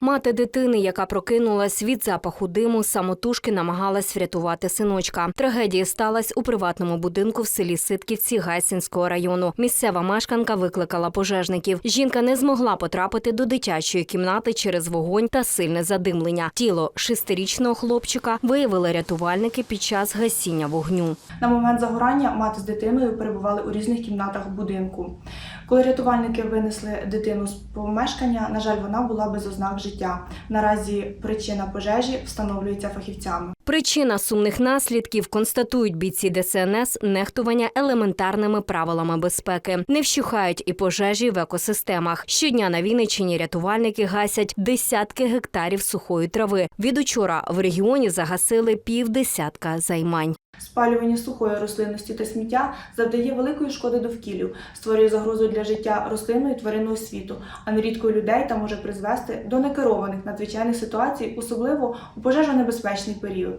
Мати дитини, яка прокинулась від запаху диму, самотужки намагалась врятувати синочка. Трагедія сталася у приватному будинку в селі Ситківці Гайсинського району. Місцева мешканка викликала пожежників. Жінка не змогла потрапити до дитячої кімнати через вогонь та сильне задимлення. Тіло шестирічного хлопчика виявили рятувальники під час гасіння вогню. На момент загорання мати з дитиною перебували у різних кімнатах будинку. Коли рятувальники винесли дитину з помешкання, на жаль, вона була без ознак життя. Наразі причина пожежі встановлюється фахівцями. Причина сумних наслідків констатують бійці ДСНС нехтування елементарними правилами безпеки. Не вщухають і пожежі в екосистемах. Щодня на Вінниччині рятувальники гасять десятки гектарів сухої трави. Від учора в регіоні загасили півдесятка займань. Спалювання сухої рослинності та сміття завдає великої шкоди довкіллю, створює загрозу для життя рослинного і тваринного світу, а нерідко людей та може призвести до некерованих надзвичайних ситуацій, особливо у пожежонебезпечний період.